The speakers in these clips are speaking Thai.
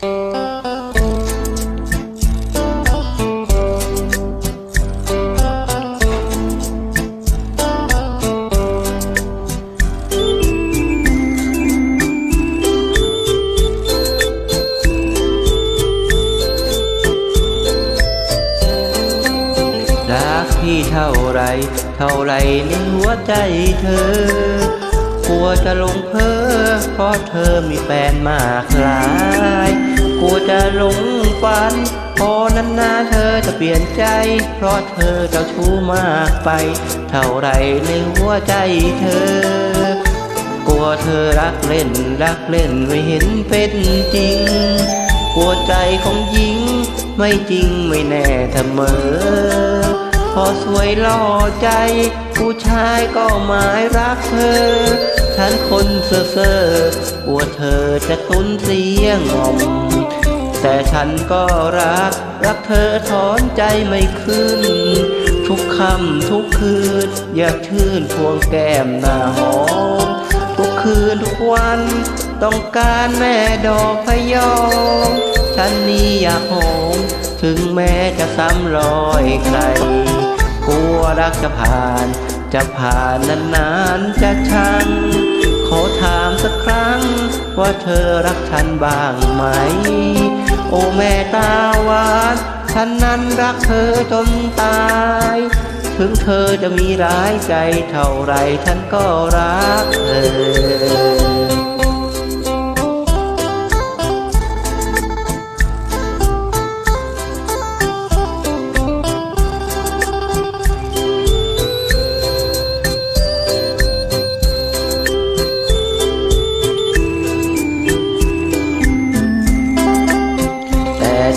รักพี่เท่าไร เท่าไรในหัวใจเธอ กลัวจะหลงเพ้อเพราะเธอมีแฟนมากหลายกลัวจะหลงฝันพอนานๆเธอจะเปลี่ยนใจ เพราะเธอเจ้าชู้มากไป เท่าไรในหัวใจเธอกลัวเธอรักเล่นรักเล่นไม่เห็นเป็นจริงกลัวใจของหญิง ไม่จริงไม่แน่เสมอ พอสวยหล่อใจ ผู้ชายก็หมายรักเธอ ฉันคนเซ่อเซ่อกลัวเธอจะตุนเสียงอม แต่ฉันก็รัก รักเธอถอนใจไม่ขึ้น ทุกค่ำทุกคืน อยากชื่นพวงแก้มหน้าหอม ทุกคืนทุกวัน ต้องการแม่ดอกพยอม ฉันนี่อยากหอมถึงแม้จะซ้ำรอยใคร กลัวรักจะผ่าน จะผ่านนานๆจะชัง ขอถามสักครั้ง ว่าเธอรักฉันบ้างไหม โอแม่ตาหวานฉันนั้นรักเธอจนตาย ถึงเธอจะมีร้ายใจเท่าไรฉันก็รักเธอ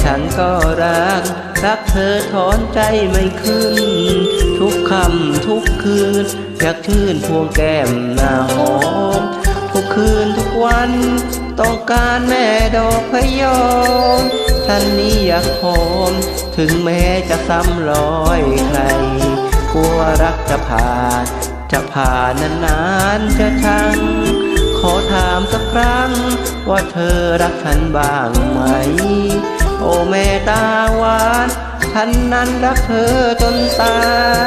ฉันก็รัก รักเธอถอนใจไม่ขึ้น ทุกค่ำทุกคืนอยากชื่นพวงแก้มหน้าหอมทุกคืนทุกวัน ต้องการแม่ดอกพยอมฉันนี้อยากหอม ถึงแม้จะซ้ำรอยใครกลัวรักจะผ่าน จะผ่านนานๆจะชังขอถามสักครั้ง ว่าเธอรักฉันบ้างไหม โอ้แม่ตาหวานฉันนั้นรักเธอจนตา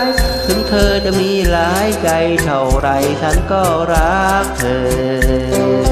ย ถึงเธอจะมีหลายใจเท่าไรฉันก็รักเธอ